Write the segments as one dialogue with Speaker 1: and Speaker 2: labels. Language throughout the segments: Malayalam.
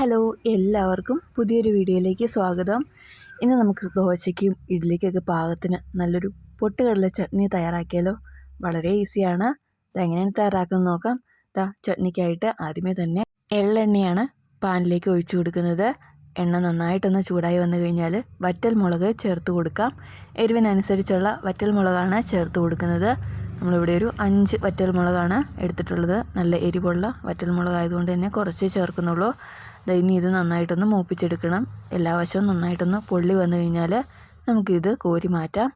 Speaker 1: ഹലോ എല്ലാവർക്കും പുതിയൊരു വീഡിയോയിലേക്ക് സ്വാഗതം. ഇന്ന് നമുക്ക് ദോശയ്ക്കും ഇഡ്ഡലിക്കൊക്കെ പാകത്തിന് നല്ലൊരു പൊട്ടുകടല ചട്നി തയ്യാറാക്കിയാലോ? വളരെ ഈസിയാണ്. ഇതെങ്ങനെയാണ് തയ്യാറാക്കുന്നത് നോക്കാം. ദാ ചട്നിക്കായിട്ട് ആദ്യമേ തന്നെ എള്ളെണ്ണയാണ് പാനിലേക്ക് ഒഴിച്ചു കൊടുക്കുന്നത്. എണ്ണ നന്നായിട്ടൊന്ന് ചൂടായി വന്നു കഴിഞ്ഞാൽ വറ്റൽ മുളക് ചേർത്ത് കൊടുക്കാം. എരിവിനനുസരിച്ചുള്ള വറ്റൽ മുളകാണ് ചേർത്ത് കൊടുക്കുന്നത്. നമ്മളിവിടെ ഒരു അഞ്ച് വറ്റൽ മുളകാണ് എടുത്തിട്ടുള്ളത്. നല്ല എരിവുള്ള വറ്റൽ മുളക് ആയതുകൊണ്ട് തന്നെ കുറച്ച് ചേർക്കുന്നുള്ളൂ. ഇനി ഇത് നന്നായിട്ടൊന്ന് മൂപ്പിച്ചെടുക്കണം. എല്ലാ വശവും നന്നായിട്ടൊന്ന് പൊള്ളി വന്നു കഴിഞ്ഞാൽ നമുക്കിത് കോരി മാറ്റാം.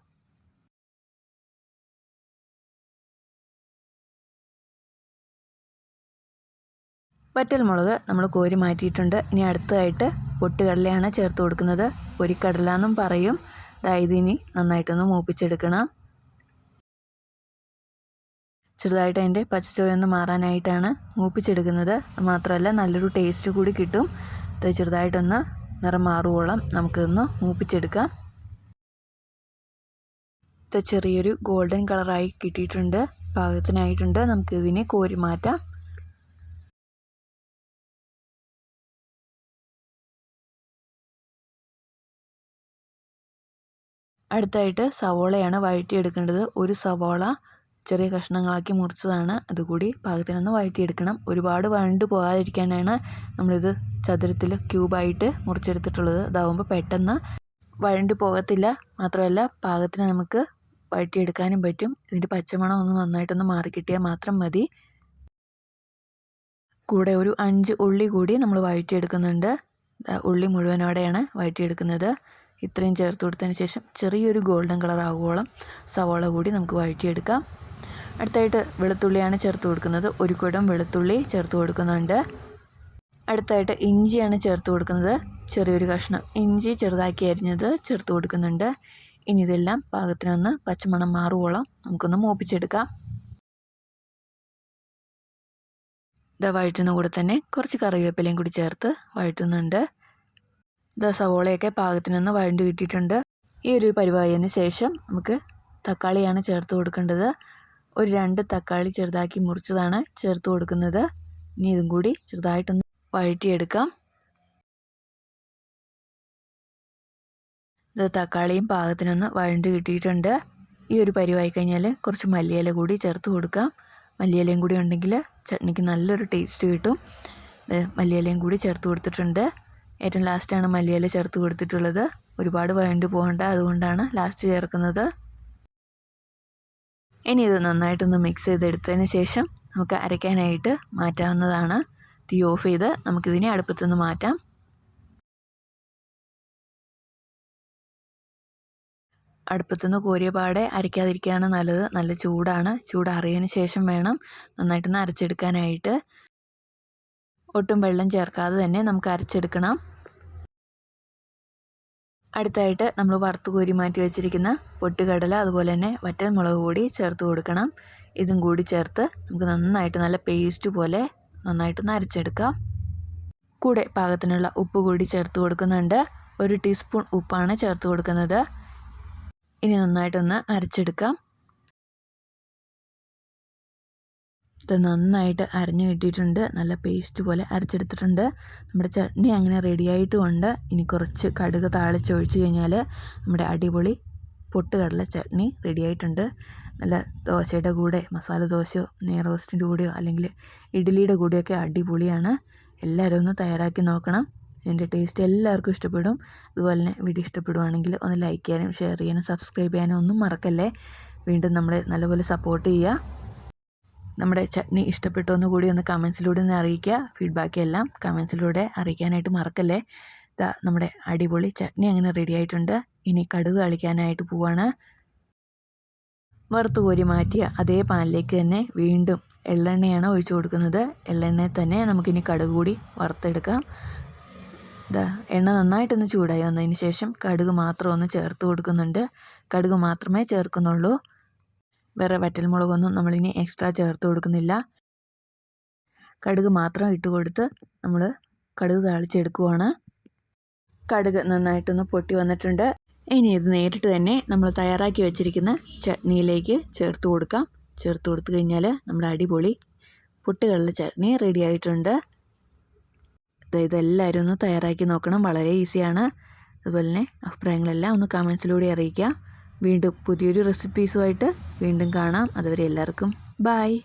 Speaker 1: വറ്റൽ മുളക് നമ്മൾ കോരി മാറ്റിയിട്ടുണ്ട്. ഇനി അടുത്തതായിട്ട് പൊട്ടുകടലയാണ് ചേർത്ത് കൊടുക്കുന്നത്. പൊരിക്കടല എന്നും പറയും. അതായത് ഇനി നന്നായിട്ടൊന്ന് മൂപ്പിച്ചെടുക്കണം. ചെറുതായിട്ട് അതിന്റെ പച്ചച്ചുവയൊന്ന് മാറാനായിട്ടാണ് മൂപ്പിച്ചെടുക്കുന്നത്. മാത്രമല്ല നല്ലൊരു ടേസ്റ്റ് കൂടി കിട്ടും. ചെറുതായിട്ടൊന്ന് നിറം മാറുവോളം നമുക്കൊന്ന് മൂപ്പിച്ചെടുക്കാം. ഇത് ചെറിയൊരു ഗോൾഡൻ കളറായി കിട്ടിയിട്ടുണ്ട്. പാകത്തിനായിട്ടുണ്ട്. നമുക്കിതിനെ കോരി മാറ്റാം. അടുത്തായിട്ട് സവോളയാണ് വഴറ്റിയെടുക്കേണ്ടത്. ഒരു സവോള ചെറിയ കഷ്ണങ്ങളാക്കി മുറിച്ചതാണ്. അതുകൂടി പാകത്തിനൊന്ന് വഴറ്റിയെടുക്കണം. ഒരുപാട് വഴണ്ട് പോകാതിരിക്കാനാണ് നമ്മളിത് ചതുരത്തിൽ ക്യൂബായിട്ട് മുറിച്ചെടുത്തിട്ടുള്ളത്. അതാവുമ്പോൾ പെട്ടെന്ന് വഴണ്ട് പോകത്തില്ല. മാത്രമല്ല പാകത്തിന് നമുക്ക് വഴറ്റിയെടുക്കാനും പറ്റും. ഇതിന്റെ പച്ചമണം ഒന്ന് നന്നായിട്ടൊന്ന് മാറിക്കിട്ടിയാൽ മാത്രം മതി. കൂടെ ഒരു അഞ്ച് ഉള്ളി കൂടി നമ്മൾ വഴറ്റിയെടുക്കുന്നുണ്ട്. ഉള്ളി മുഴുവനോടെയാണ് വഴറ്റിയെടുക്കുന്നത്. ഇത്രയും ചേർത്ത് കൊടുത്തതിന് ശേഷം ചെറിയൊരു ഗോൾഡൻ കളർ ആകുവോളം സവോള കൂടി നമുക്ക് വഴറ്റിയെടുക്കാം. അടുത്തായിട്ട് വെളുത്തുള്ളിയാണ് ചേർത്ത് കൊടുക്കുന്നത്. ഒരു കുടം വെളുത്തുള്ളി ചേർത്ത് കൊടുക്കുന്നുണ്ട്. അടുത്തായിട്ട് ഇഞ്ചിയാണ് ചേർത്ത് കൊടുക്കുന്നത്. ചെറിയൊരു കഷ്ണം ഇഞ്ചി ചെറുതാക്കി അരിഞ്ഞത് ചേർത്ത് കൊടുക്കുന്നുണ്ട്. ഇനി ഇതെല്ലാം പാകത്തിനൊന്ന് പച്ചമണം മാറുവോളം നമുക്കൊന്ന് മൂപ്പിച്ചെടുക്കാം. ഇത് വഴറ്റുന്ന കൂടെ തന്നെ കുറച്ച് കറിവേപ്പിലയും കൂടി ചേർത്ത് വഴറ്റുന്നുണ്ട്. ഇത് സവോളയൊക്കെ പാകത്തിനൊന്ന് വഴണ്ട് കിട്ടിയിട്ടുണ്ട്. ഈ ഒരു പരിപാടിന് ശേഷം നമുക്ക് തക്കാളിയാണ് ചേർത്ത് കൊടുക്കേണ്ടത്. ഒരു രണ്ട് തക്കാളി ചെറുതാക്കി മുറിച്ചതാണ് ചേർത്ത് കൊടുക്കുന്നത്. ഇനി ഇതും കൂടി ചെറുതായിട്ടൊന്ന് വഴറ്റിയെടുക്കാം. ഇത് തക്കാളിയും പാകത്തിനൊന്ന് വഴണ്ട് കിട്ടിയിട്ടുണ്ട്. ഈ ഒരു പരിവായി കഴിഞ്ഞാൽ കുറച്ച് മല്ലിയില കൂടി ചേർത്ത് കൊടുക്കാം. മല്ലിയിലയും കൂടി ഉണ്ടെങ്കിൽ ചട്നിക്ക് നല്ലൊരു ടേസ്റ്റ് കിട്ടും. മല്ലിയിലയും കൂടി ചേർത്ത് കൊടുത്തിട്ടുണ്ട്. ഏറ്റവും ലാസ്റ്റാണ് മല്ലിയില ചേർത്ത് കൊടുത്തിട്ടുള്ളത്. ഒരുപാട് വഴണ്ട് പോകേണ്ട അതുകൊണ്ടാണ് ലാസ്റ്റ് ചേർക്കുന്നത്. ഇനി ഇത് നന്നായിട്ടൊന്ന് മിക്സ് ചെയ്തെടുത്തതിന് ശേഷം നമുക്ക് അരയ്ക്കാനായിട്ട് മാറ്റാവുന്നതാണ്. തീ ഓഫ് ചെയ്ത് നമുക്കിതിനെ അടുപ്പത്തുനിന്ന് മാറ്റാം. അടുപ്പത്തുനിന്ന് കോരിയ പാടെ അരയ്ക്കാതിരിക്കുകയാണ് നല്ലത്. നല്ല ചൂടാണ്. ചൂടാറിയതിന് ശേഷം വേണം നന്നായിട്ടൊന്ന് അരച്ചെടുക്കാനായിട്ട്. ഒട്ടും വെള്ളം ചേർക്കാതെ തന്നെ നമുക്ക് അരച്ചെടുക്കണം. അടുത്തായിട്ട് നമ്മൾ വറുത്ത് കോരി മാറ്റി വെച്ചിരിക്കുന്ന പൊട്ടുകടല അതുപോലെ തന്നെ വറ്റൽ മുളക് കൂടി ചേർത്ത് കൊടുക്കണം. ഇതും കൂടി ചേർത്ത് നമുക്ക് നന്നായിട്ട് നല്ല പേസ്റ്റ് പോലെ നന്നായിട്ടൊന്ന് അരച്ചെടുക്കാം കൂടെ പാകത്തിനുള്ള ഉപ്പ് കൂടി ചേർത്ത് കൊടുക്കുന്നുണ്ട്. ഒരു ടീസ്പൂൺ ഉപ്പാണ് ചേർത്ത് കൊടുക്കുന്നത്. ഇനി നന്നായിട്ടൊന്ന് അരച്ചെടുക്കാം. ഇത് നന്നായിട്ട് അരഞ്ഞു കിട്ടിയിട്ടുണ്ട്. നല്ല പേസ്റ്റ് പോലെ അരച്ചെടുത്തിട്ടുണ്ട്. നമ്മുടെ ചട്നി അങ്ങനെ റെഡി ആയിട്ടുമുണ്ട് ഇനി കുറച്ച് കടുക് താളിച്ചൊഴിച്ച് കഴിഞ്ഞാൽ നമ്മുടെ അടിപൊളി പൊട്ടുകടല ചട്നി റെഡി ആയിട്ടുണ്ട്. നല്ല ദോശയുടെ കൂടെ മസാല ദോശയോ നെയ് റോസ്റ്റിന്റെ കൂടെയോ അല്ലെങ്കിൽ ഇഡ്ഡലിയുടെ കൂടെയൊക്കെ അടിപൊളിയാണ്. എല്ലാവരും ഒന്ന് തയ്യാറാക്കി നോക്കണം. ഇതിന്റെ ടേസ്റ്റ് എല്ലാവർക്കും ഇഷ്ടപ്പെടും. അതുപോലെ തന്നെ വീഡിയോ ഇഷ്ടപ്പെടുവാണെങ്കിൽ ഒന്ന് ലൈക്ക് ചെയ്യാനും ഷെയർ ചെയ്യാനും സബ്സ്ക്രൈബ് ചെയ്യാനും ഒന്നും മറക്കല്ലേ. വീണ്ടും നമ്മളെ നല്ലപോലെ സപ്പോർട്ട് ചെയ്യുക. നമ്മുടെ ചട്നി ഇഷ്ടപ്പെട്ടോ എന്ന് കൂടി ഒന്ന് കമൻസിലൂടെ ഒന്ന് അറിയിക്കുക. ഫീഡ്ബാക്ക് എല്ലാം കമൻസിലൂടെ അറിയിക്കാനായിട്ട് മറക്കല്ലേ? ഇതാ നമ്മുടെ അടിപൊളി ചട്നി അങ്ങനെ റെഡി ആയിട്ടുണ്ട്. ഇനി കടുക് കളിക്കാനായിട്ട് പോവാണ്. വറുത്ത് കോരി മാറ്റിയ അതേ പാനിലേക്ക് തന്നെ വീണ്ടും എള്ളെണ്ണയാണ് ഒഴിച്ചു കൊടുക്കുന്നത്. എള്ളെണ്ണയിൽ തന്നെ നമുക്കിനി കടുക് കൂടി വറുത്തെടുക്കാം. ഇതാ എണ്ണ നന്നായിട്ടൊന്ന് ചൂടായി വന്നതിന് ശേഷം കടുക് മാത്രം ഒന്ന് ചേർത്ത് കൊടുക്കുന്നുണ്ട്. കടുക് മാത്രമേ ചേർക്കുന്നുള്ളൂ. വേറെ വറ്റൽമുളകൊന്നും നമ്മളിനി എക്സ്ട്രാ ചേർത്ത് കൊടുക്കുന്നില്ല. കടുക് മാത്രം ഇട്ട് കൊടുത്ത് നമ്മൾ കടുക് താളിച്ചെടുക്കുവാണ്. കടുക് നന്നായിട്ടൊന്ന് പൊട്ടി വന്നിട്ടുണ്ട്. ഇനി ഇത് നേരിട്ട് തന്നെ നമ്മൾ തയ്യാറാക്കി വെച്ചിരിക്കുന്ന ചട്നിയിലേക്ക് ചേർത്ത് കൊടുക്കാം. ചേർത്ത് കൊടുത്തു കഴിഞ്ഞാൽ നമ്മുടെ അടിപൊളി പുട്ടുകളുടെ ചട്നി റെഡി ആയിട്ടുണ്ട്. ഇതെല്ലാവരും ഒന്ന് തയ്യാറാക്കി നോക്കണം. വളരെ ഈസിയാണ് അതുപോലെ തന്നെ അഭിപ്രായങ്ങളെല്ലാം ഒന്ന് കമൻസിലൂടെ അറിയിക്കുക. വീണ്ടും പുതിയൊരു റെസിപ്പീസുമായിട്ട് വീണ്ടും കാണാം. അതുവരെ എല്ലാവർക്കും ബായ്